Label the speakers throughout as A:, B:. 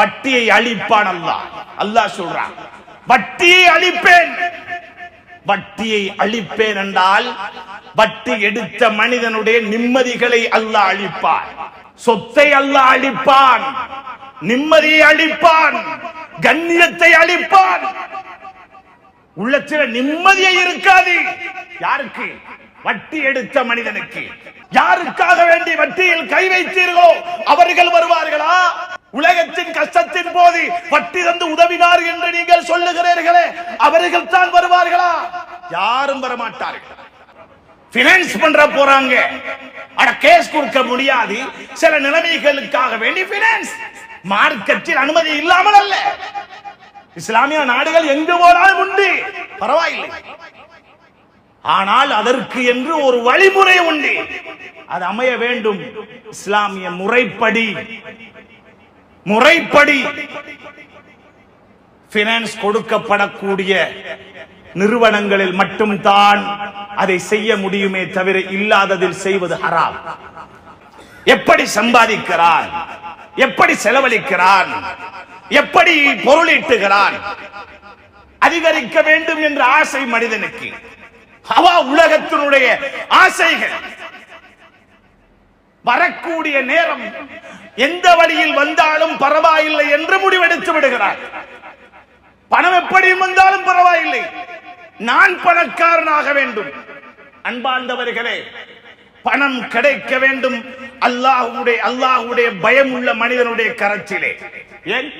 A: வட்டியை அழிப்பான் அல்லாஹ். அல்லாஹ் சொல்றான் வட்டியை அழிப்பேன். வட்டியை அழிப்பேன் என்றால் வட்டி எடுத்த மனிதனுடைய நிம்மதிகளை அல்லாஹ் அழிப்பான். சொத்தை அல்லாஹ் அழிப்பான். நிம்மதியை அழிப்பான். கண்ணியத்தை அழிப்பான். உள்ளத்தில் நிம்மதியை இருக்காது. யாருக்கு? வட்டி எடுத்த மனிதனுக்கு. யாருக்காக வேண்டி வட்டியில் கை வைத்தீர்களோ அவர்கள் வருவார்களா? உலகத்தின் கஷ்டத்தின் போது வட்டி தந்து உதவினார் என்று நீங்கள் சொல்லுகிறீர்களே அவர்கள் தான் வருவார்களா? யாரும் வரமாட்டார்கள். பினான்ஸ் பண்ற போறாங்க. அட கேஸ் கொடுக்க முடியாது. சில நிலைமைகளுக்காக வேண்டி பினான்ஸ் மார்க்கெட்டில் அனுமதி இல்லாமல் அல்ல. இஸ்லாமிய நாடுகள் எங்கு போனாலும் உண்டு. பரவாயில்லை. ஆனால் அதற்கு என்று ஒரு வழிமுறை உண்டு. அது அமைய வேண்டும். இஸ்லாமிய முறைப்படி. முறைப்படி. பினான்ஸ் கொடுக்கப்படக்கூடிய நிறுவனங்களில் மட்டும்தான் அதை செய்ய முடியுமே தவிர இல்லாததில் செய்வது ஹராம். எப்படி சம்பாதிக்கிறான்? எப்படி செலவழிக்கிறான்? எப்படி பொருளீட்டுகிறான் அதிகரிக்க வேண்டும் என்ற ஆசை மனிதனுக்கு. அவா உலகத்தினுடைய ஆசைகள். வரக்கூடிய நேரம் எந்த வழியில் வந்தாலும் பரவாயில்லை என்று முடிவெடுத்து விடுகிறார். பணம் எப்படி வந்தாலும் பரவாயில்லை. நான் பணக்காரனாக வேண்டும். அன்பார்ந்தவர்களே பணம் கிடைக்க வேண்டும். அல்லாஹுடைய அல்லாஹுடைய பயம் உள்ள மனிதனுடைய கரச்சிலே ஏன்?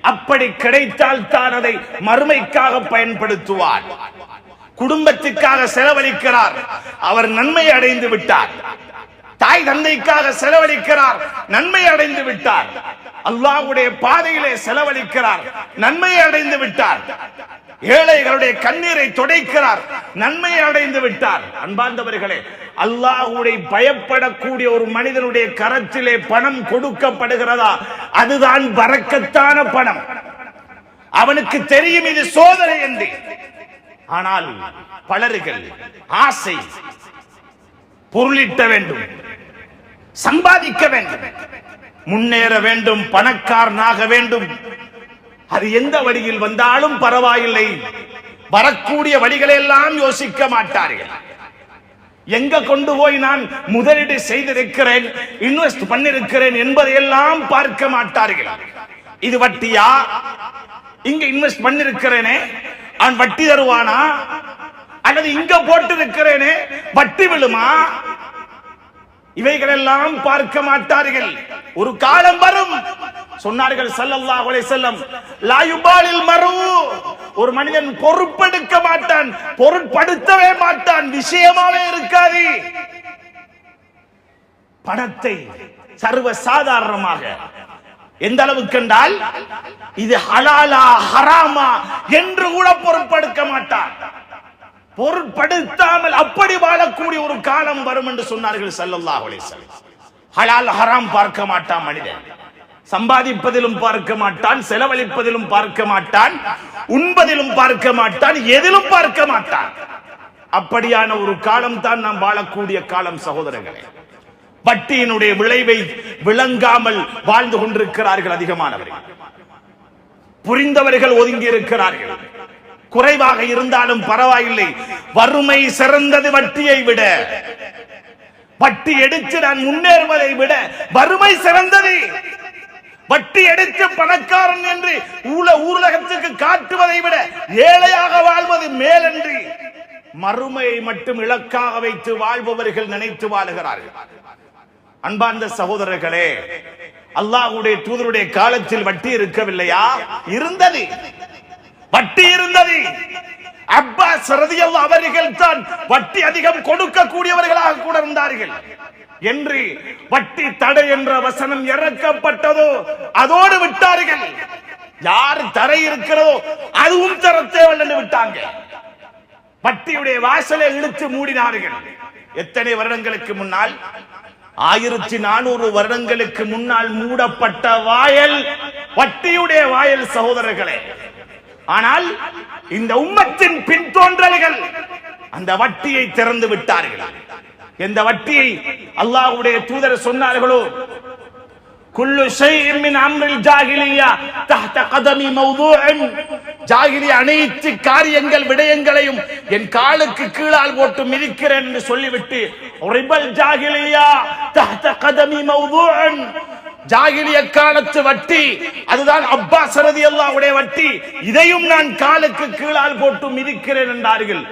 A: அப்படி கிடைத்தால் தான் அதை மறுமைக்காக பயன்படுத்துவார். குடும்பத்துக்காக செலவழிக்கிறார். அவர் நன்மை அடைந்து விட்டார். தாய் தந்தைக்காக செலவழிக்கிறார் நன்மை அடைந்து விட்டார். அல்லாஹ்வுடைய பாதையிலே செலவழிக்கிறார் நன்மை அடைந்து விட்டார். ஏழைகளுடைய கண்ணீரை துடைக்கிறார் நன்மை அடைந்து விட்டார். அன்பார்ந்தவர்களே அல்லாஹ்வுடைய பயப்படக்கூடிய ஒரு மனிதனுடைய கரத்திலே பணம் கொடுக்கப்படுகிறதா? அதுதான் பறக்கத்தான பணம். அவனுக்கு தெரியும் இது சோதனை என்று. ஆனால் பலர்கள் ஆசை பொருளிட்ட வேண்டும். சம்பாதிக்க வேண்டும். முன்னேற வேண்டும் பணக்காரனாக வேண்டும். அது எந்த வழியில் வந்தாலும் பரவாயில்லை. வரக்கூடிய வழிகளை எல்லாம் யோசிக்க மாட்டார்கள். எங்க கொண்டு போய் நான் முதலீடு செய்திருக்கிறேன் இன்வெஸ்ட் பண்ணிருக்கிறேன் என்பதையெல்லாம் பார்க்க மாட்டார்கள். இது வட்டியா? இங்க இன்வெஸ்ட் பண்ணிருக்கிறேனே அவன் வட்டி தருவானா? அல்லது இங்க போட்டு இருக்கிறேனே வட்டி விழுமா? இவைகளெல்லாம் பார்க்க மாட்டார்கள். ஒரு காலம் வரும் சொன்னார்கள் சல்லல்லா அலை செல்லம் லாயுபாலில் மறு ஒரு மனிதன் பொறுப்பெடுக்க மாட்டான் பொருட்படுத்தவே மாட்டான் விஷயமாவே இருக்காது. பணத்தை சர்வ சாதாரணமாக எந்த அளவுக்கு என்றால் இது ஹலாலா ஹராமா என்று கூட பொருட்படுத்த மாட்டான். பொருட்படுத்தாமல் அப்படி வாழக்கூடிய ஒரு காலம் வரும் என்று சொன்னார்கள் ஸல்லல்லாஹு ஹலால் ஹராம் பார்க்க மாட்டான் மனிதன். சம்பாதிப்பதிலும் பார்க்க மாட்டான் செலவழிப்பதிலும் பார்க்க மாட்டான் உண்பதிலும் பார்க்க மாட்டான் எதிலும் பார்க்க மாட்டான். அப்படியான ஒரு காலம் தான் நாம் வாழக்கூடிய காலம் சகோதரர்களே. வட்டியினுடைய விளைவை விளங்காமல் வாழ்ந்து கொண்டிருக்கிறார்கள் அதிகமானவர்கள். புரிந்தவர்கள் ஒதுங்கி இருக்கிறார்கள். குறைவாக இருந்தாலும் பரவாயில்லை. வறுமை சிறந்தது வட்டியை விட. வட்டி எடுத்து நான் முன்னேறுவதை விட வறுமை சிறந்தது. வட்டி எடுத்து பணக்காரன் என்று ஊல ஊரகத்துக்கு காட்டுவதை விட ஏழையாக வாழ்வது மேலன்றி மறுமையை மட்டும் இலக்காக வைத்து வாழ்பவர்கள் நினைத்து வாழுகிறார்கள். அன்பார்ந்த சகோதரர்களே அல்லாஹ்வுடைய தூதருடைய காலத்தில் வட்டி இருக்கவில்லையா? இருந்தது. வட்டி இருந்தது அப்பாஸ் ரதியல்லாஹு அவர்கள் தான் வட்டி அதிகம் கொடுக்கக்கூடியவர்களாக கூட இருந்தார்கள். என்று வட்டி தடை என்ற வசனம் இறக்கப்பட்டதோ அதோடு விட்டார்கள். யார் தடை இருக்கிறதோ அதுவும் தர தேவை விட்டாங்க. வட்டியுடைய வாசலை இழுத்து மூடினார்கள். எத்தனை வருடங்களுக்கு முன்னால்? ஆயிரத்தி நானூறு வருடங்களுக்கு முன்னால் மூடப்பட்ட வாயல் வட்டியுடைய வாயல் சகோதரர்களே ஆனால் இந்த உம்மத்தின் பின்தோன்றல்கள் அந்த வட்டியை திறந்து விட்டார்கள். எந்த வட்டியை அல்லாஹ்வுடைய தூதர் சொன்னார்களோ குல்லு ஷைஇன் மின் அம்ரில் ஜாஹிலியா தஹ்த கதமி மௌதூஇன் ஜாகிலி அனைத்து காரியங்கள் விடயங்களையும் என் காலுக்கு கீழால் போட்டு மிதிக்கிறேன் என்று சொல்லிவிட்டு ரிபல் ஜாகிலியா தஹ்த கதமி மௌதூஇன் ஜாகிலிய காலத்து வட்டி அதுதான் அப்பாஸ் அல்லாவுடைய வட்டி. இதையும் நான் காலுக்கு கீழால் போட்டு மிதிக்கிறேன் என்றார்கள்.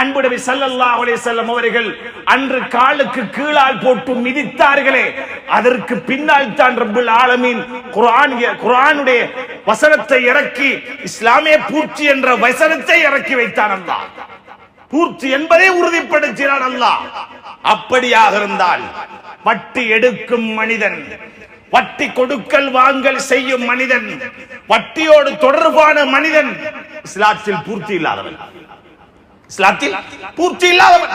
A: அன்புடவி சல்லல்லா ஸல்லல்லாஹு செல்லும் அவர்கள் அன்று காலுக்கு கீழால் போட்டு மிதித்தார்களே அதற்கு பின்னால் தான் ரபுல் ஆலமீன் குரான் குரானுடைய வசனத்தை இறக்கி இஸ்லாமிய பூர்த்தி என்ற வசனத்தை இறக்கி வைத்தான் அல்லா பூர்த்தி என்பதை உறுதிப்படுத்தினான் அல்லா அப்படியாக இருந்தால் வட்டி எடுக்கும் மனிதன் வட்டி கொடுக்கல் வாங்கல் செய்யும் மனிதன். வட்டியோடு தொடர்பான மனிதன். இஸ்லாத்தில் பூர்த்தி இல்லாதவன். இஸ்லாத்தில் பூர்த்தி இல்லாதவன்.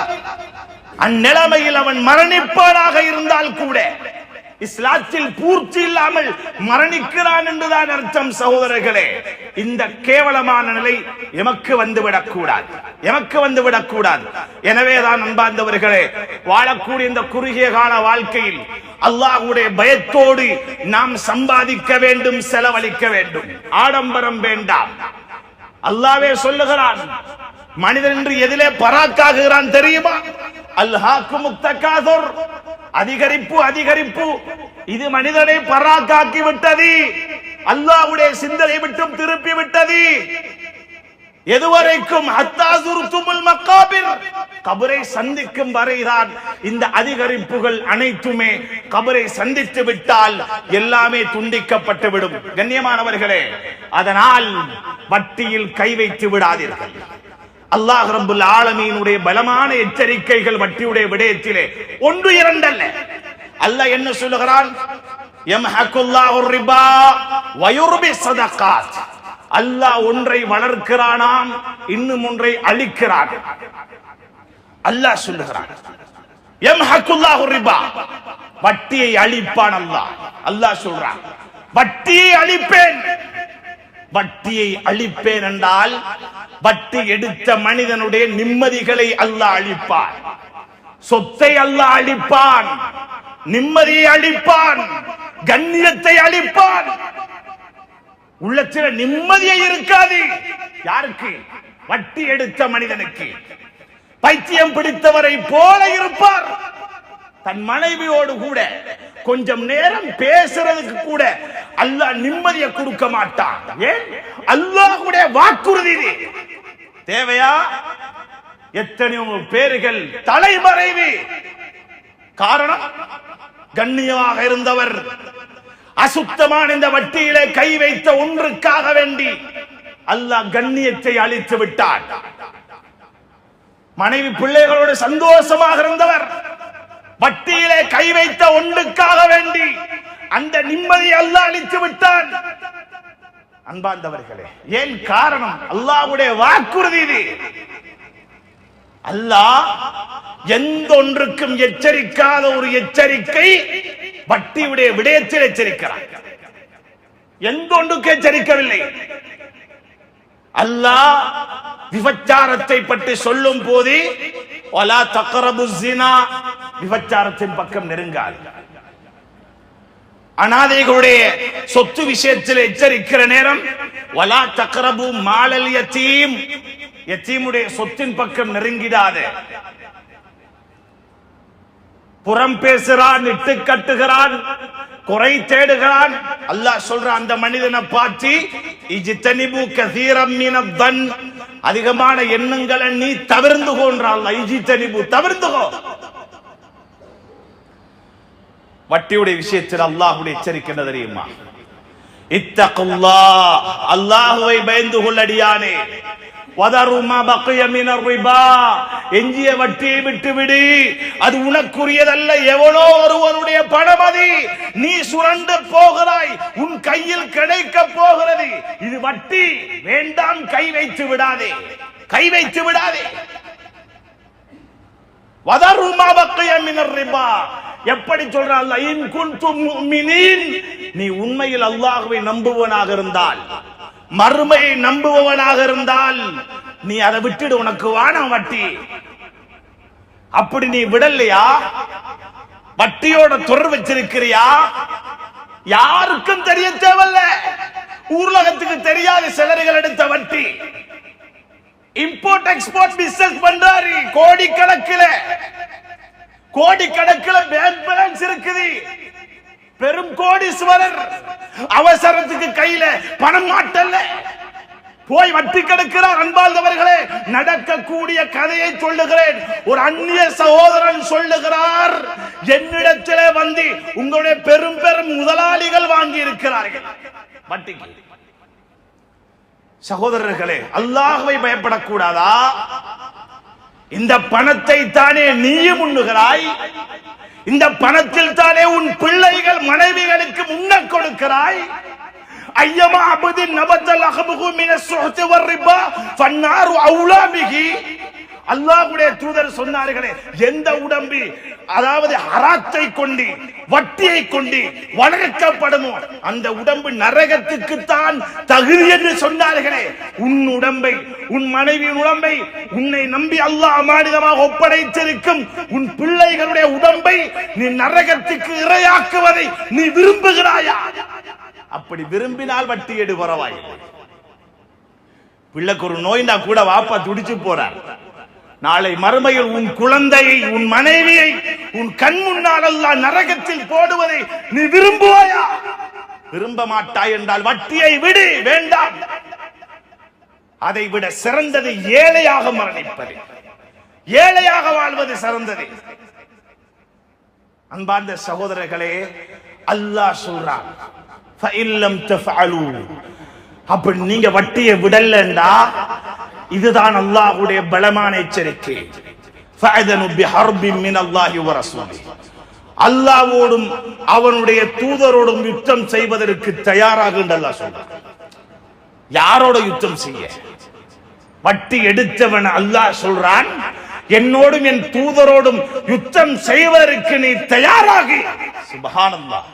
A: அந்நிலைமையில் அவன் மரணிப்பானாக இருந்தால் கூட இஸ்லாத்தில் பூர்த்தி இல்லாமல் மரணிக்கிறான் என்றுதான் அர்த்தம் சகோதரர்களே. இந்த கேவலமான நிலை எமக்கு வந்துவிடக் கூடாது எமக்கு வந்துவிடக் கூடாது எனவேதான் அன்பார்ந்தவர்களே வாழக்கூடிய இந்த குறுகிய கால வாழ்க்கையில் அல்லாஹுடைய பயத்தோடு நாம் சம்பாதிக்க வேண்டும் செலவழிக்க வேண்டும். ஆடம்பரம் வேண்டாம். அல்லாவே சொல்லுகிறான் மனிதன் என்று எதிலே பராக்காகுகிறான் தெரியுமா? அல்ஹாக்கு முக்தகாதுர் அதிகரிப்பு அதிகரிப்பு. இது மனிதனை பராக்காக்கி விட்டது அல்லாவுடைய சிந்தனை விட்டும் திருப்பி விட்டது எதுவரைக்கும் கபரை சந்திக்கும் வரைதான் இந்த அதிகரிப்புகள் அனைத்துமே கபரை சந்தித்து விட்டால் எல்லாமே துண்டிக்கப்பட்டு விடும். கண்ணியமானவர்களே அதனால் வட்டியில் கை வைத்து விடாதீர்கள். அல்லாஹ் ரபுல் ஆலமீனுடைய பலமான எச்சரிக்கைகள் வட்டியுடைய விடயத்திலே. ஒன்று இரண்டல்ல. அல்லாஹ் என்ன சொல்லுகிறான்? அல்லாஹ் ஒன்றை வளர்க்கிறானாம் இன்னும் ஒன்றை அழிக்கிறான். அல்லாஹ் சொல்லுகிறான். வட்டியை அழிப்பான் அல்லாஹ். அல்லாஹ் சொல்றான். வட்டியை அழிப்பேன். வட்டியை அழிப்பேன் என்றால் வட்டி எடுத்த மனிதனுடைய நிம்மதிகளை அல்ல அழிப்பான். சொத்தை அல்ல அழிப்பான். நிம்மதியை அழிப்பான். கண்ணியத்தை அழிப்பான். உள்ளத்தில் நிம்மதியை இருக்காது. யாருக்கு? வட்டி எடுத்த மனிதனுக்கு. பைத்தியம் பிடித்தவரை போல இருப்பார். தன் மனைவியோடு கூட கொஞ்சம் நேரம் பேசுறதுக்கு கூட அல்லாஹ் நிம்மதியை கொடுக்க மாட்டான். ஏன்? அல்லாஹ்வுடைய வாக்குறுதி தேவையா? எத்தனையோ பேர்கள் தலைமறைவு. காரணம் கண்ணியமாக இருந்தவர். அசுத்தமான இந்த வட்டியிலே கை வைத்த ஒன்றுக்காக வேண்டி அல்லாஹ் கண்ணியத்தை அழித்து விட்டார் மனைவி பிள்ளைகளோடு சந்தோஷமாக இருந்தவர். வட்டியிலே கை வைத்த ஒன்றுக்காக வேண்டி அந்த நிம்மதி அல்லாஹ் அழித்து விட்டான். அன்பார்ந்தவர்களே ஏன் காரணம்? அல்லாஹ்வுடைய வாக்குறுதி இது. அல்லாஹ் எந்த ஒன்றுக்கும் எச்சரிக்காத ஒரு எச்சரிக்கை வட்டியுடைய விடயத்தில் எச்சரிக்கிறார் எந்த ஒன்றுக்கும் எச்சரிக்கவில்லை. அல்லாஹ் விபச்சாரத்தை பற்றி சொல்லும் போது வலா தக்கரபு ஜினா விபச்சாரத்தின் பக்கம் நெருங்காது. அனாதைகளுடைய சொத்து விஷயத்தில் எச்சரிக்கிற நேரம் வலா தக்கரபு மாலல் யத்தீம் யத்தீமுடைய சொத்தின் பக்கம் நெருங்கிடாது. புறம் பேசுறான் இட்டு கட்டுகிறான் குறை தேடுகிறான். அல்லாஹ் சொல்ற அந்த மனிதனை பார்த்து இஜித்தனிபு கசீரம் தன். அதிகமான எண்ணங்களை நீ தவிர்ந்து கொன்றால் இஜித்தனிபு தவிர்ந்துகோ வட்டியுடைய விஷயத்தில் அல்லாஹுடைய எச்சரிக்கை தெரியுமா? இத்தகுல்லா அல்லாஹுவை பயந்து கொள்ளடியானே. மினர் ரிபா. எஞ்சிய வட்டியை விட்டு விடு அது உனக்குரியதல்ல. எவனோ ஒருவனுடைய பணமதி நீ சுரண்டு போகிறாய். உன் கையில் கிடைக்க போகிறது. இது வட்டி. வேண்டாம் கை வைத்து விடாதே. கை வைத்து விடாதே. வதரு மா பக்கிய மினர் ரிபா. எப்படி சொல்றான்? நீ உண்மையில் அல்லாஹுவை நம்புவனாக இருந்தால். மறுமையை நம்புபவனாக இருந்தால் நீ அதை விட்டுடு உனக்கு வானம் வட்டி. அப்படி நீ விடலையா? வட்டியோட தொடர் வச்சிருக்கிறியா? யாருக்கும் தெரிய தேவையில்ல. ஊர்லகத்துக்கு தெரியாத சிலர்கள் எடுத்த வட்டி. இம்போர்ட் எக்ஸ்போர்ட் பிசினஸ் பண்றாரு கோடிக்கணக்கில். கோடிக்கணக்கில் பேங்க் பேலன்ஸ் இருக்குது. பெரும் கோடீஸ்வரர். அவசரத்துக்கு கையில பணம் மாட்டல்ல. போய் வட்டி கிடக்கிறார் அன்பார்ந்தவர்களே நடக்கக்கூடிய கதையை சொல்லுகிறேன். ஒரு அந்நிய சகோதரன் சொல்லுகிறார் என்னிடத்திலே வந்து உங்களுடைய பெரும் பெரும் முதலாளிகள் வாங்கி இருக்கிறார்கள் வட்டிக்கு. சகோதரர்களே அல்லாஹுவை பயப்படக்கூடாதா? இந்த பணத்தை தானே நீயும் உண்ணுகிறாய்? இந்த பணத்தில் தானே உன் பிள்ளைகள் மனைவிகளுக்கு முன்ன கொடுக்கிறாய்? ஐயமா அபுதின் நபத்தல் அகமுகு மின சுஹத்து வர்ரிபா ஃபன்னாரு அவுலா அல்லாஹுடைய தூதர் சொன்னார்களே எந்த உடம்பு அதாவது அராத்தை கொண்டு வட்டியை கொண்டு வளர்க்கப்படுமோ அந்த உடம்பு நரகத்துக்கு தான் தகுதி என்று சொன்னார்களே. உன் உடம்பை உன் மனைவியின் உடம்பை உன்னை நம்பி அல்லாஹ் அமானிதமாக ஒப்படைத்திருக்கும் உன் பிள்ளைகளுடைய உடம்பை நீ நரகத்துக்கு இரையாக்குவதை நீ விரும்புகிறாயா? அப்படி விரும்பினால் வட்டி எடு பரவாயில்லை. பிள்ளைக்கு ஒரு நோய்னா கூட வாப்பா துடிச்சு போறார். நாளை மறுமையில் உன் குழந்தையை உன் மனைவியை உன் கண் முன்னால் அல்லாஹ் நரகத்தில் போடுவதை நீ விரும்புவாயா? விரும்ப மாட்டாய் என்றால் வட்டியை விடு வேண்டாம். அதை விட சிறந்தது ஏழையாக மரணிப்பது. ஏழையாக வாழ்வது சிறந்தது. அன்பார்ந்த சகோதரர்களே அல்லாஹ் சொல்றான் அப்படி நீங்க வட்டியை விடலண்டா இதுதான் அல்லாஹுடைய பலமான எச்சரிக்கை. அல்லாவோடும் அவனுடைய தூதரோடும் யுத்தம் செய்வதற்கு தயாராக அல்லாஹ் யாரோட யுத்தம் செய்ய? வட்டி எடுத்தவன் அல்லாஹ் சொல்றான் என்னோடும் என் தூதரோடும் யுத்தம் செய்வதற்கு நீ தயாராகி. சுபஹானல்லாஹ்.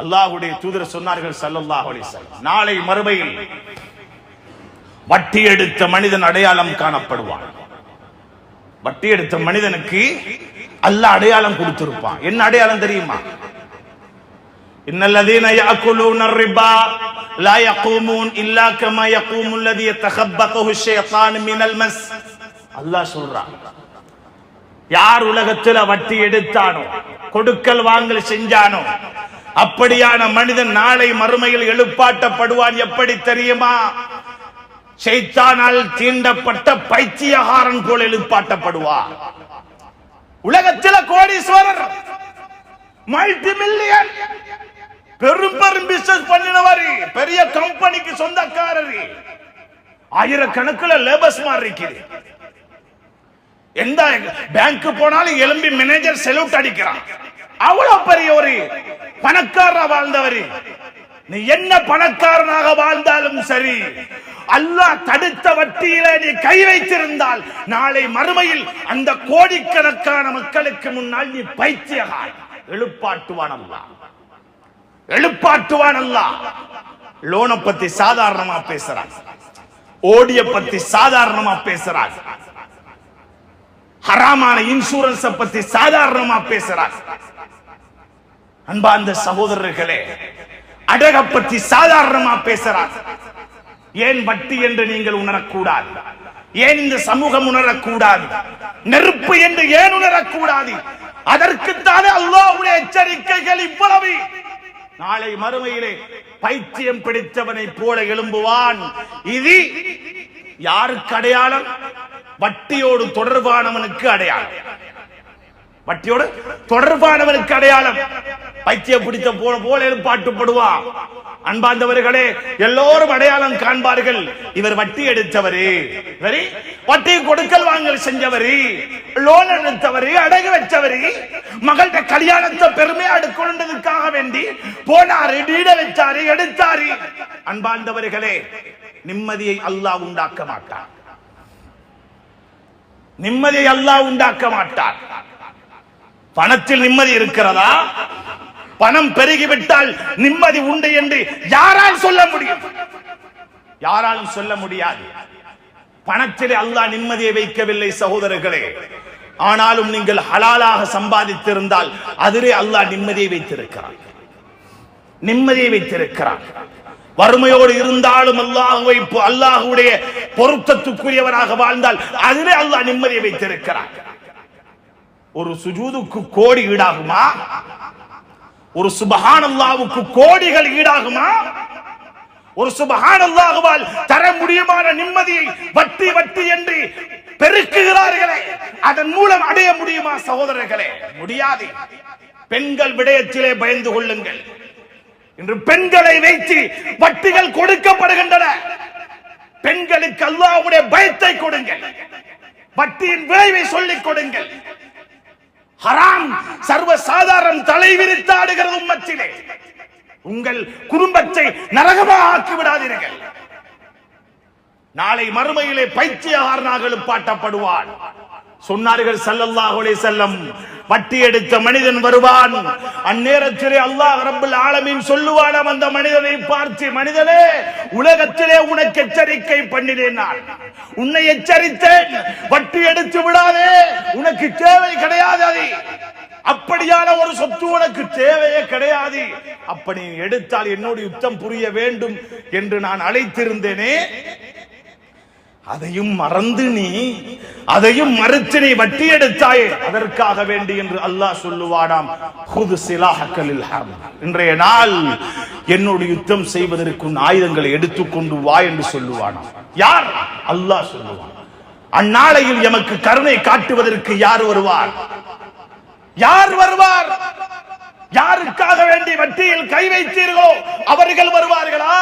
A: அல்லாஹ்வுடைய தூதர் சொன்னார்கள் ஸல்லல்லாஹு அலைஹி நாளை மறுமையில் வட்டி எடுத்த மனிதன் அடையாளம் காணப்படுவான் வட்டி எடுத்த மனிதனுக்கு அல்லாஹ் அடையாளம் கொடுத்திருப்பான் என்ன அடையாளம் தெரியுமா إن الذين يأكلون الربا لا يقومون إلا كما يقوم الذي يتخبطه الشيطان من المس அல்லாஹ் சொல்றான் யார் உலகத்துல வட்டி எடுத்தானோ கொடுக்கல் வாங்கல் செஞ்சானோ அப்படியான மனிதன் நாளை மறுமையில் எழுப்பாட்டப்படுவான் எப்படி தெரியுமா ஷைத்தானால் தீண்டப்பட்ட பைத்தியகாரன் போல எழுப்பாட்டப்படுவார். உலகத்தில கோடீஸ்வரர் மல்டி மில்லியன் பெரும் பெரும் பிசினஸ் பண்ணினவர் பெரிய கம்பெனிக்கு சொந்தக்காரர். ஆயிரக்கணக்கில் லேபர்ஸ் மாதிரி இருக்குது எந்த பேங்க் போனாலும் எலும்பி மேனேஜர் செலவுட் அடிக்கிறான். அவ்வளவு பெரிய ஒரு பணக்காரரா வாழ்ந்தவர். நீ என்ன பணக்காரனாக வாழ்ந்தாலும் சரி அல்லாஹ் தடுத்த வட்டியில நீ கை வைத்திருந்தால் நாளை மறுமையில் அந்த கோடிக்கணக்கான மக்களுக்கு முன்னால் நீ பைத்தியகாய். எழுப்பாட்டுவான் அல்லா எழுப்பாட்டுவான் அல்லா லோனை பத்தி சாதாரணமா பேசுறாங்க ஓடிய பத்தி சாதாரணமா பேசுறாங்க ஹராமான இன்சூரன்ஸ் பத்தி சாதாரணமா பேசுறார் அன்பார்ந்த சகோதரர்களே அடக பத்தி சாதாரணமா பேசுறார். ஏன் வட்டி என்று நீங்கள் உணரக்கூடாது? ஏன் இந்த சமூகம் உணரக்கூடாது? நெருப்பு என்று ஏன் உணரக்கூடாது? அதற்குத்தானே அல்லாவுடைய எச்சரிக்கைகள் இவ்வளவு. நாளை மறுமையிலே பைத்தியம் பிடித்தவனை போல எழும்புவான். இது யாருக்கு அடையாளம்? வட்டியோடு தொடர்பானவனுக்கு அடையாளம். வட்டியோடு தொடர்பானவருக்கு அடையாளம். பைத்தியம் பிடித்த போல போல பாட்டுப்படுவான் அன்பார்ந்தவர்களே எல்லோரும் அடையாளம் காண்பார்கள். இவர் வட்டி எடுத்தவரு. சரி வட்டி கொடுக்கல் வாங்கல் செஞ்சவரு. லோன் எடுத்தவரு அடகு வச்சவரு. மகள்கிட்ட கல்யாணத்தை பெருமையா எடுக்கணுன்றதுக்காக வேண்டி போனாரு டீட வச்சாரு எடுத்தாரு. அன்பார்ந்தவர்களே நிம்மதியை அல்லாஹ் உண்டாக்க மாட்டார் நிம்மதியை அல்லாஹ் உண்டாக்க மாட்டார் பணத்தில் நிம்மதி இருக்கிறதா? பணம் பெருகிவிட்டால் நிம்மதி உண்டு என்று யாரால் சொல்ல முடியும்? யாராலும் சொல்ல முடியாது. பணத்திலே அல்லாஹ் நிம்மதியை வைக்கவில்லை சகோதரர்களே. ஆனாலும் நீங்கள் ஹலாலாக சம்பாதித்திருந்தால் அதிலே அல்லாஹ் நிம்மதியை வைத்திருக்கிறார் நிம்மதியை வைத்திருக்கிறான். வறுமையோடு இருந்தாலும் அல்லாஹுவை அல்லாஹுடைய பொருத்தத்துக்குரியவராக வாழ்ந்தால் அதிலே அல்லாஹ் நிம்மதியை வைத்திருக்கிறான். ஒரு சுஜூதுக்கு கோடி ஈடாகுமா? ஒரு சுபஹான் அல்லாவுக்கு கோடிகள் ஈடாகுமா? ஒரு சுபஹான் அல்லாஹுவால் தர முடியுமான நிம்மதியை வட்டி வட்டி என்று பெருக்குகிறார்களே. அதன் மூலம் அடைய முடியுமா சகோதரர்களே? முடியாது. பெண்கள் விடயத்திலே பயந்து கொள்ளுங்கள். இன்று பெண்களை வைத்து வட்டிகள் கொடுக்கப்படுகின்றன. பெண்களுக்கு அல்லாவுடைய பயத்தை கொடுங்கள். வட்டியின் விளைவை சொல்லிக் கொடுங்கள். ஹராம். சர்வ சாதாரண தலை விரித்தாடுகிறது உம்மத்திலே. உங்கள் குடும்பத்தை நரகமாக ஆக்கி விடாதீர்கள். நாளை மறுமையிலே பைத்தியகாரனாக எழுப்பாட்டப்படுவான் சொன்னார்கள் ஸல்லல்லாஹு அலைஹி செல்லம் வட்டி எடுத்த மனிதன் வருவான். அந்நேரத்திலே அல்லாஹ் ரப்பல் ஆலமீன் சொல்லுவானாம் அந்த மனிதனை பார்த்து மனிதனே உலகத்திலே உனக்கு எச்சரிக்கை பண்ணினேன் உன்னை எச்சரித்தேன். வட்டி எடுத்து விடாதே. உனக்கு தேவை கிடையாது அது. அப்படியான ஒரு சொத்து உனக்கு தேவையே கிடையாது. அப்படி எடுத்தால் என்னோடு யுத்தம் புரிய வேண்டும் என்று நான் அழைத்திருந்தேனே. அதையும் மறந்து நீ அதையும் மறுத்து நீ வட்டி எடுத்தாயே அதற்காக வேண்டி என்று அல்லாஹ் சொல்லுவானாம் ஹுது சிலாஹக்கலில் இன்றைய நாள் என்னோடு யுத்தம் செய்வதற்கு ஆயுதங்களை எடுத்துக்கொண்டு வா என்று சொல்லுவானாம். யார்? அல்லாஹ் சொல்லுவான். அந்நாளையில் எமக்கு கருணை காட்டுவதற்கு யார் வருவார்? யார் வருவார்? யாருக்காக வேண்டி வட்டியில் கை வைத்தீர்களோ அவர்கள் வருவார்களா?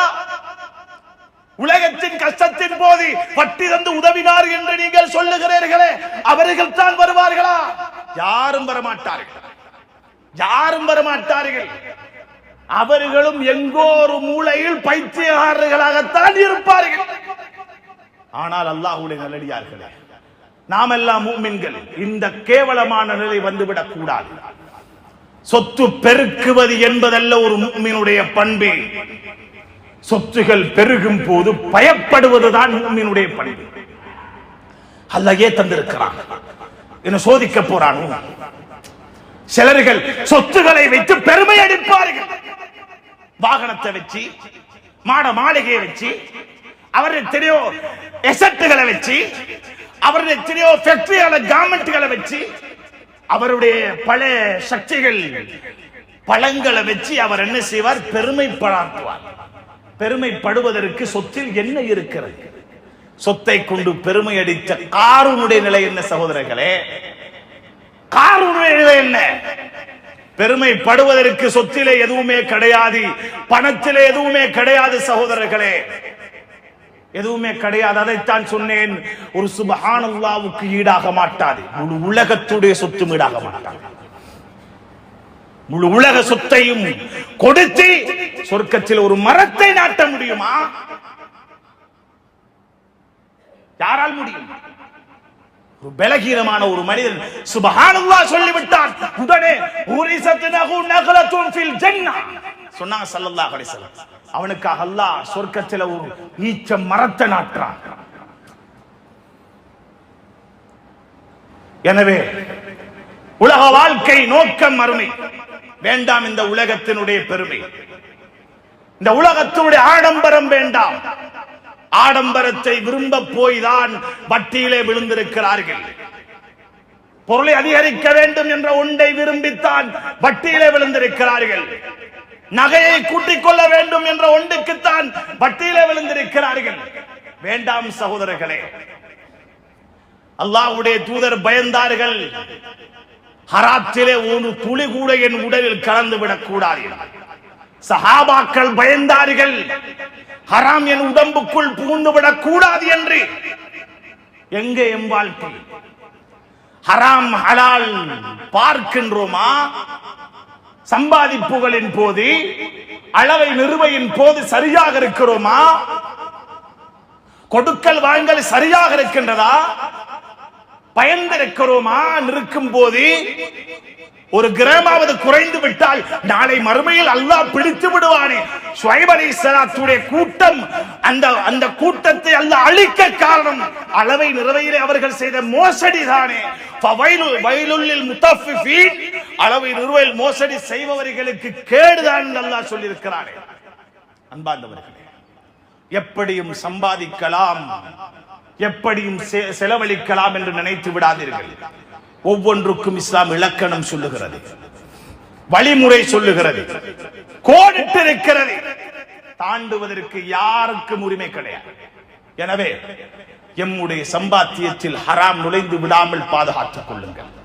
A: உலகத்தின் கஷ்டத்தின் போது பட்டி தந்து உதவினார் என்று நீங்கள் சொல்லுகிறீர்களே அவர்கள் தான் வருவார்களா? யாரும் வரமாட்டார்கள். யாரும் வரமாட்டார்கள். அவர்களும் எங்கோ ஒரு மூலையில் பைத்தியகாரர்களாகத்தான் இருப்பார்கள். ஆனால் அல்லாஹுடைய நல்லடியார்களே நாம் எல்லாம் மூமின்கள். இந்த கேவலமான நிலை வந்துவிடக் கூடாது. சொத்து பெருக்குவது என்பதல்ல ஒரு மூமினுடைய பண்பே. சொத்துகள் பெருகும் போது பயப்படுவதுதான் மூமினுடைய பண்பு அல்லையே தந்திருக்கிறான். என்ன சோதிக்க போறான்? சிலர்கள் சொத்துகளை வைத்து பெருமை அடிப்பார்கள். வாகனத்தை வச்சு மாட மாளிகையை வச்சு அவர்கள் எத்தனையோ எசட்டுகளை வச்சு அவர்கள் எத்தனையோ ஃபேக்டரியான கார்மெண்ட்களை வச்சு அவருடைய பல சக்திகள் பழங்களை வச்சு அவர் என்ன செய்வார்? பெருமை படாட்டுவார் பெருமைப்படுவதற்கு சொத்தில் என்ன இருக்கிறது? சொத்தை கொண்டு பெருமை அடித்த காரூனுடைய நிலை என்ன சகோதரர்களே? காரூனுடைய நிலை என்ன? பெருமைப்படுவதற்கு சொத்திலே எதுவுமே கிடையாது பணத்திலே எதுவுமே கிடையாது சகோதரர்களே. எதுவுமே கிடையாது அதைத்தான் சொன்னேன். ஒரு சுபஹானல்லாவுக்கு ஈடாக மாட்டாது. முழு உலகத்துடைய சொத்தும் ஈடாக மாட்டாது. முழு உலக சொத்தையும் கொடுத்து சொர்க்கத்தில் ஒரு மரத்தை நாட்ட முடியுமா? யாரால் முடியும்? ஒரு பலகீனமான ஒரு மனிதன் சுபஹானல்லாஹ் சொல்லிவிட்டான். உடனே உரிசத் நகு நகலத்துன் ஃபில் ஜன்னா. சொன்னாங்க ஸல்லல்லாஹு அலைஹி வஸல்லம். அவனுக்காக அல்லாஹ் சொர்க்கத்தில் ஒரு ஈச்ச மரத்தை நாட்டுறான். எனவே உலக வாழ்க்கை நோக்கம் மறுமை வேண்டாம் இந்த உலகத்தினுடைய பெருமை. இந்த உலகத்தினுடைய ஆடம்பரம் வேண்டாம். ஆடம்பரத்தை விரும்ப போய்தான் வட்டியிலே விழுந்திருக்கிறார்கள். பொருளை அதிகரிக்க வேண்டும் என்ற ஒன்றை விரும்பித்தான் வட்டியிலே விழுந்திருக்கிறார்கள். நகையை கூட்டிக் கொள்ள வேண்டும் என்ற ஒன்றுக்குத்தான் வட்டியிலே விழுந்திருக்கிறார்கள். வேண்டாம் சகோதரர்களே அல்லாஹ்வுடைய தூதர் பயந்தார்கள். ஹராத்திலே ஒரு துளி கூட என் உடலில் கலந்து விடக் கூடாது சஹாபாக்கள் பயந்தார்கள். ஹராம் என் உடம்புக்குள் புகுந்து விடக் கூடாது என்று. எங்கே என் வாழ்க்கை? ஹராம் ஹலால் பார்க்கின்றோமா? சம்பாதிப்புகளின் போது அளவை நிறுவையின் போது சரியாக இருக்கிறோமா? கொடுக்கல் வாங்கல் சரியாக இருக்கின்றதா? பயந்திருக்கிறோமா நிற்கும் போது ஒரு கிராமாவது குறைந்து விட்டால் நாளை மறுமையில் அல்லாஹ் பிடித்து விடுவானே. ஷுவைப் சலாத்துடைய கூட்டம் அந்த அந்த கூட்டத்தை அல்லாஹ் அழிக்க காரணம் அளவை நிறைவேற அவர்கள் செய்த மோசடி தானே வயலுள்ளில் முத்தஃபிஃபீன் அளவை நிறுவையில் மோசடி செய்பவர்களுக்கு கேடுதான் அல்லாஹ் சொல்லியிருக்கிறானே. அன்பாந்தவர்களே எப்படியும் சம்பாதிக்கலாம். எப்படியும் செ- செலவழிக்கலாம் என்று நினைத்து விடாதீர்கள். ஒவ்வொன்றுக்கும் இஸ்லாம் இலக்கணம் சொல்லுகிறது. வழிமுறை சொல்லுகிறது. கோடிட்டிருக்கிறது தாண்டுவதற்கு யாருக்கும் உரிமை கிடையாது. எனவே எம்முடைய சம்பாத்தியத்தில் ஹராம் நுழைந்து விடாமல் பாதுகாத்துக் கொள்ளுங்கள்.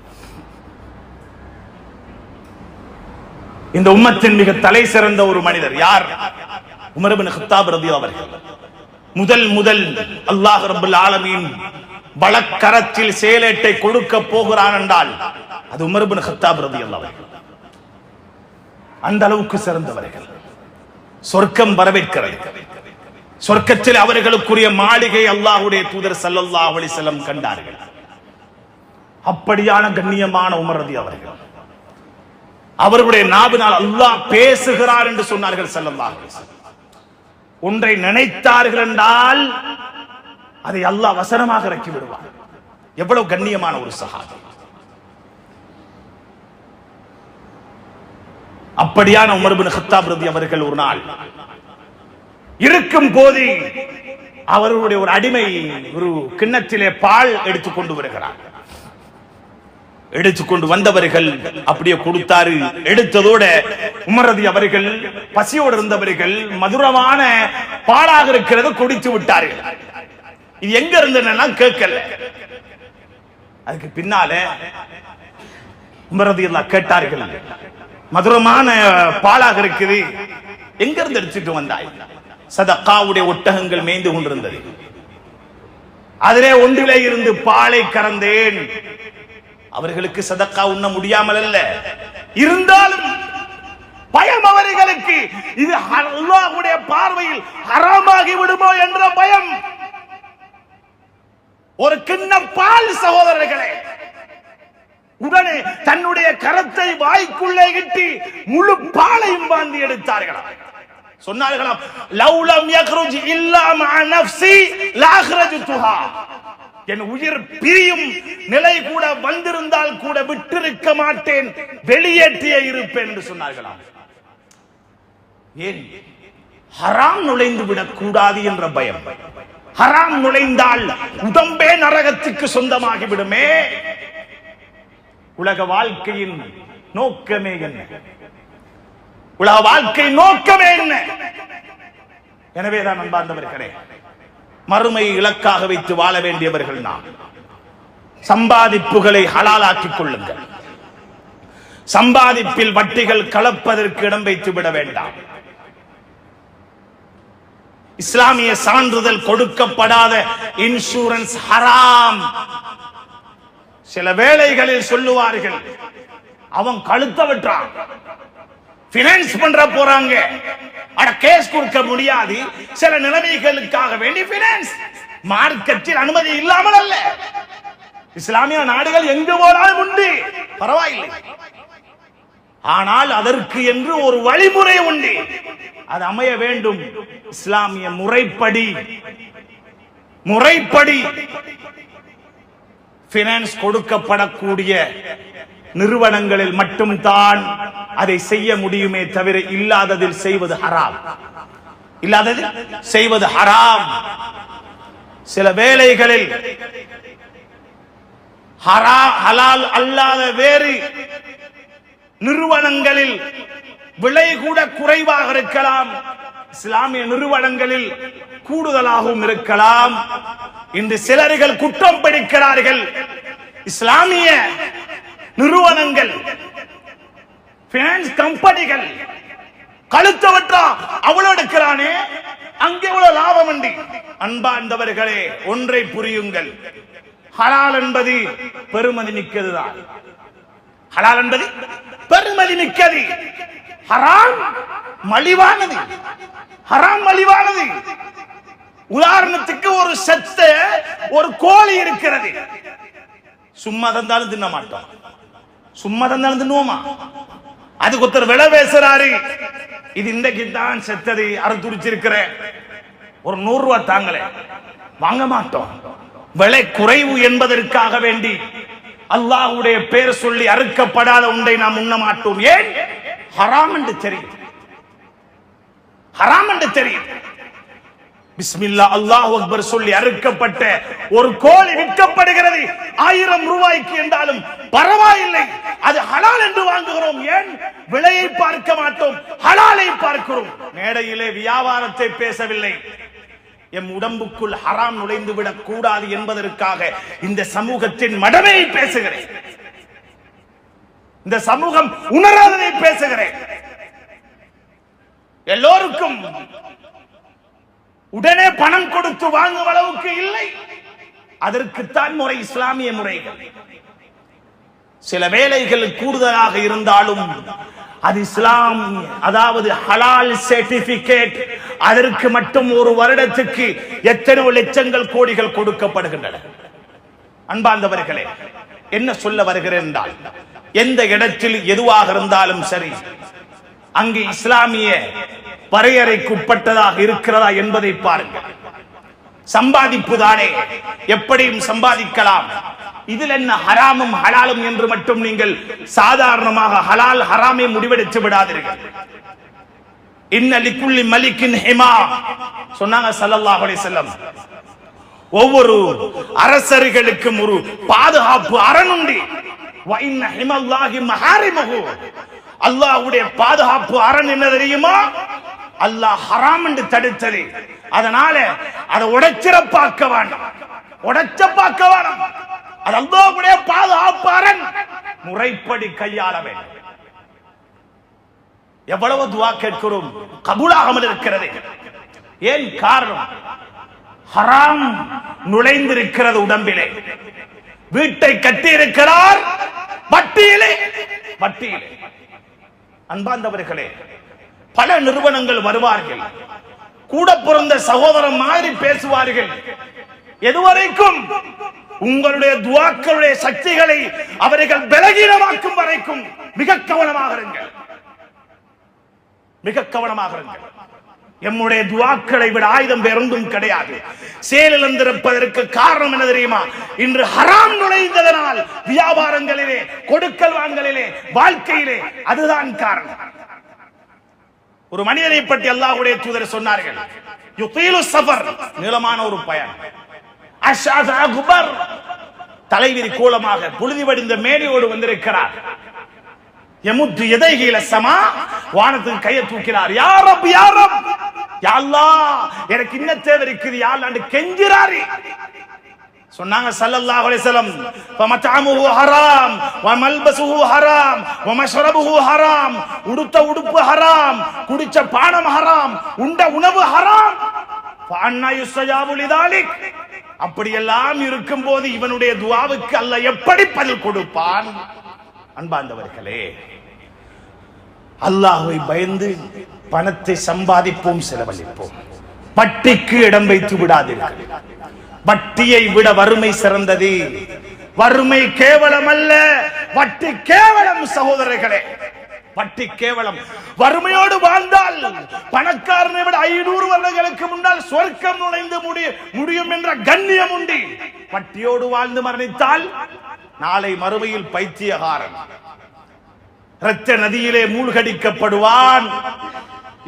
A: இந்த உம்மத்தின் மிக தலை சிறந்த ஒரு மனிதர் யார்? உமரபின் ஹத்தாப் ரதி அவர்கள் முதல் முதல் அல்லாஹ் ரபுல் ஆலமீன் வழக்கரத்தில் சேலேட்டை கொடுக்க போகிறான் என்றால் அது உமர்பின் ஹத்தாப் ரதி அல்லவர்கள் அந்த அளவுக்கு சிறந்தவர்கள். சொர்க்கம் வரவேற்கிறது. சொர்க்கத்தில் அவர்களுக்குரிய மாளிகை அல்லாஹுடைய தூதர் சல்லல்லா அலைஹி கண்டார்கள். அப்படியான கண்ணியமான உமரதி அவர்கள். அவர்களுடைய நாவினால் அல்லாஹ் பேசுகிறார் என்று சொன்னார்கள் சல்லல்லா அலைஹி ஒன்றை நினைத்தார்கள் என்றால் அதை அல்லாஹ் வசனமாக இறக்கி விடுவார் எவ்வளவு கண்ணியமான ஒரு சகாதம் அப்படியான உமர்பின் ஹத்தாப் ரதி அவர்கள் ஒரு நாள் இருக்கும் போது அவர்களுடைய ஒரு அடிமை ஒரு கிண்ணத்திலே பால் எடுத்துக் கொண்டு வருகிறார். எடுத்துக்கொண்டு வந்தவர்கள் அப்படியே கொடுத்தாரு. எடுத்ததோட உமரதி அவர்கள் பசியோடு இருந்தவர்கள் மதுரமான பாலாக இருக்கிறது குடித்து விட்டார்கள் இது எங்க இருந்து கேட்கல. அதுக்கு பின்னால உமரதி எல்லாம் கேட்டார்கள். மதுரமான பாலாக இருக்குது. எங்க இருந்து எடுத்துட்டு வந்தாய்? சதக்காவுடைய ஒட்டகங்கள் மேய்ந்து கொண்டிருந்தது. அதிலே ஒன்றிலே இருந்து பாலை கறந்தேன். அவர்களுக்கு சதக்கா உண்ண முடியாமல் அல்ல. இருந்தாலும் பயம் அவர்களுக்கு. இது அல்லாஹ்வுடைய பார்வையில் ஹராமாகி விடுமோ என்ற பயம். ஒரு கிண்ணம் பால் சகோதரர்களே உடனே தன்னுடைய கரத்தை வாய்க்குள்ளே இட்டு முழு பாலையும் வாந்தி எடுத்தார்களாம் சொன்னார்களாம் லவ்லம் யக்ருஜ் இல்லா மா நஃப்ஸி லாஹ்ரஜ்துஹா. என் உயிர் பிரியும் நிலை கூட வந்திருந்தால் கூட விட்டிருக்க மாட்டேன் வெளியேற்றியே இருப்பேன் என்று சொன்னார்களாம் ஏன்? ஹராம் நுழைந்து விடக் கூடாது என்ற பயம். ஹராம் நுழைந்தால் உடம்பே நரகத்துக்கு சொந்தமாகி விடுமே உலக வாழ்க்கையின் நோக்கமே என்ன? உலக வாழ்க்கை நோக்கமே என்ன? எனவேதான் அன்பார்ந்தவர்களே மறுமை இலக்காக வைத்து வாழ வேண்டியவர்கள் நாம். சம்பாதிப்புகளை ஹலாலாக்கிக் கொள்ளுங்கள். சம்பாதிப்பில் வட்டிகள் கலப்பதற்கு இடம் வைத்து விட வேண்டாம். இஸ்லாமிய சான்றிதழ் கொடுக்கப்படாத இன்சூரன்ஸ் ஹராம். சில வேளைகளில் சொல்லுவார்கள் அவன் கழுத்த விட்டான் பினான்ஸ் பண்ற போறாங்க. ஆனா கேஸ் கொடுக்க முடியாது. சில நிலைமைகளுக்காக வேண்டி பினான்ஸ் மார்க்கெட்டில் அனுமதி இல்லாமல் அல்ல. இஸ்லாமிய நாடுகள் எங்கு போனாலும் உண்டு. பரவாயில்லை. ஆனால் அதற்கு என்று ஒரு வழிமுறை உண்டு. அது அமைய வேண்டும். இஸ்லாமிய முறைப்படி. முறைப்படி. பினான்ஸ் கொடுக்கப்படக்கூடிய நிறுவனங்களில் மட்டும்தான் அதை செய்ய முடியுமே தவிர இல்லாததில் செய்வது ஹராம். இல்லாதது செய்வது ஹராம். சில வேலைகளில் ஹலால் அல்லாத வேறு நிறுவனங்களில் விலை கூட குறைவாக இருக்கலாம். இஸ்லாமிய நிறுவனங்களில் கூடுதலாகவும் இருக்கலாம். இன்று சிலர்கள் குற்றம் பிடிக்கிறார்கள். இஸ்லாமிய நிறுவனங்கள் பினான்ஸ் கம்பெனிகள் கழுத்தவற்றா அவ்வளவு எடுக்கிறானே அங்கே உள்ள லாபம் உண்டு அன்பார்ந்தவர்களே ஒன்றை புரியுங்கள். ஹலால் என்பது பெருமதி மிக்கதுதான். ஹலால் என்பது பெருமதி மிக்கது. ஹராம் மலிவானது. ஹராம் மலிவானது. உதாரணத்துக்கு ஒரு செத்த ஒரு கோழி இருக்கிறது. சும்மா தந்தாலும் தின்ன மாட்டோம் சும்மா தான் நடந்துடுவோமா அதுக்கு ஒருத்தர் விலை பேசுறாரு. இது இன்றைக்கு தான் செத்தது அறுத்துடிச்சிருக்கிற ஒரு நூறு ரூபாய் தாங்களே. வாங்க மாட்டோம். விலை குறைவு என்பதற்காக வேண்டி அல்லாஹுடைய பேர் சொல்லி அறுக்கப்படாத உண்டை நாம் உண்ண மாட்டோம். ஏன்? ஹராம் என்று தெரியும். ஹராம் என்று தெரியும். பிஸ்மில்லா அல்லாஹ் அக்பர் சொல்லி அறுக்கப்பட்ட ஒரு கோழி விற்கப்படுகிறது. ஆயிரம் ரூபாய்க்கு என்றாலும் பரவாயில்லை. அது ஹலால் என்று வாங்குகிறோம். ஏன்? விலையை பார்க்க மாட்டோம். ஹலாலை பார்க்கிறோம். மேடையிலே வியாபாரத்தை பேசவில்லை. எம் உடம்புக்குள் ஹராம் நுழைந்து விடக் கூடாது என்பதற்காக இந்த சமூகத்தின் மடமையை பேசுகிறேன். இந்த சமூகம் உணராததை பேசுகிறேன். எல்லோருக்கும் உடனே பணம் கொடுத்து வாங்கும் அளவுக்கு இல்லை. அதற்குத்தான் முறை இஸ்லாமிய முறைகள். சில வேலைகள் கூடுதலாக இருந்தாலும் அது இஸ்லாம் அதாவது ஹலால் சர்டிபிகேட் அதற்கு மட்டும் ஒரு வருடத்துக்கு எத்தனையோ லட்சங்கள் கோடிகள் கொடுக்கப்படுகின்றன. அன்பார்ந்தவர்களே என்ன சொல்ல வருகிறேன் என்றால் எந்த இடத்தில் எதுவாக இருந்தாலும் சரி அங்கு இஸ்லாமிய வரையறைக்குட்பட்டதாக இருக்கிறதா என்பதை பாருங்கள். சம்பாதிப்பு தானே. எப்படியும் சம்பாதிக்கலாம். இதில் என்ன ஹராமும் ஹலாலும் என்று மட்டும் நீங்கள் சாதாரணமாக ஹலால் ஹராமே முடிவெடுத்து விடாதீர்கள். இன்னலிக்குள்ளி மலிக்கின் ஹிமா சொன்னாங்க ஸல்லல்லாஹு அலைஹி வஸல்லம். ஒவ்வொரு அரசர்களுக்கும் ஒரு பாதுகாப்பு அரணுண்டி வ ஹிமல்லாஹி மஹாரிமஹு அல்லாஹ்வுடைய பாதுகாப்பு அரண் என்ன தெரியுமா? அல்லாஹ் ஹராம் என்று தடுத்தது. அதனால அதை உடைச்சிறப்பாக்க வேண்டாம். உடைச்ச பார்க்க வேண்டாம். அது அல்லாஹ்வுடைய பாதுகாப்பு அரண். முறைப்படி கையாள வேண்டும். எவ்வளவு துவா கேட்கிறோம்? கபூலாகாமல் இருக்கிறது. ஏன் காரணம்? ஹராம் நுழைந்திருக்கிறது உடம்பிலே. வீட்டை கட்டி இருக்கிறார் வட்டியிலே வட்டியிலே அன்பாந்தவர்களே பல நிறுவனங்கள் வருவார்கள். கூட பிறந்த சகோதரன் மாதிரி பேசுவார்கள். எதுவரைக்கும் உங்களுடைய துவாக்களுடைய சக்திகளை அவர்கள் பலகீனமாக்கும் வரைக்கும் மிக கவனமாக இருங்கள். மிக கவனமாக இருங்கள். எம்முடைய துவாக்களை விட ஆயுதம் வேறொன்றும் கிடையாது. செயலிழந்திருப்பதற்கு காரணம் என்ன தெரியுமா? இன்று ஹராம் நுழைந்ததனால் வியாபாரங்களிலே கொடுக்கல் வாங்கலிலே வாழ்க்கையிலே அதுதான் காரணம். ஒரு மனிதனை பற்றி அல்லாஹுடைய தூதர் சொன்னார்கள் யுத்தீலு சஃபர் நீளமான ஒரு பயணம் அஷாசா குபர் தலைவிரி கோலமாக புழுதி வடிந்த மேடையோடு வந்திருக்கிறார். எமுத்து எதைகில சமா? வானத்துக்கு கையை தூக்கிறார் யாரப் யாரப் யாழ்லா எனக்கு இன்ன தேவை இருக்குது. யாழ்லாண்டு கெஞ்சிறாரு. சொன்னாங்க ஸல்லல்லாஹு அலைஹி வஸல்லம் ஃபமத்அமுஹு ஹராம் வமல்பஸுஹு ஹராம் வமஷ்ரபுஹு ஹராம் உடுத்த உடுப்பு ஹராம் குடிச்ச பானம் ஹராம் உண்ட உணவு ஹராம். ஃபஅன்னா யுஸ்தஜாபு லிதாலிக். அப்படியெல்லாம் இருக்கும்போது இவனுடைய துஆவுக்கு அல்லாஹ் எப்படி பதில் கொடுப்பான்? அன்பாந்தவர்களே அல்லாஹுவை பயந்து பணத்தை சம்பாதிப்போம் செலவழிப்போம். பட்டிக்கு இடம் வைத்து விடாதீர்கள். வட்டியை விட வறுமை சிறந்தது. வறுமை கேவலம் அல்ல வட்டி கேவலம் சகோதரர்களே. வட்டி கேவலம். வறுமையோடு வாழ்ந்தால் பணக்காரனை விட ஐநூறு வருடங்களுக்கு முன்னால் சொர்க்கம் நுழைந்து முடிய முடியும் என்ற கண்ணியம் உண்டு. வட்டியோடு வாழ்ந்து மரணித்தால் நாளை மறுமையில் பைத்தியகாரன். இரத்த நதியிலே மூழ்கடிக்கப்படுவான்.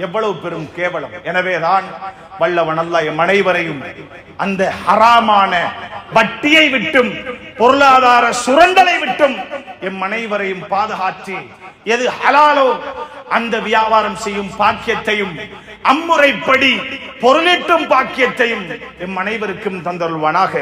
A: எவ்வளவு பெரும் கேவலம். எனவேதான் வல்லவன் அல்ல எம் அனைவரையும் அந்த ஹராமான வட்டியை விட்டும் பொருளாதார சுரண்டலை விட்டும் எம் அனைவரையும் பாதுகாத்து எது ஹலாலோ அந்த வியாபாரம் செய்யும் பாக்கியத்தையும் அம்முறைப்படி பொருளீட்டும் பாக்கியத்தையும் எம் அனைவருக்கும் தந்தருள்வானாக.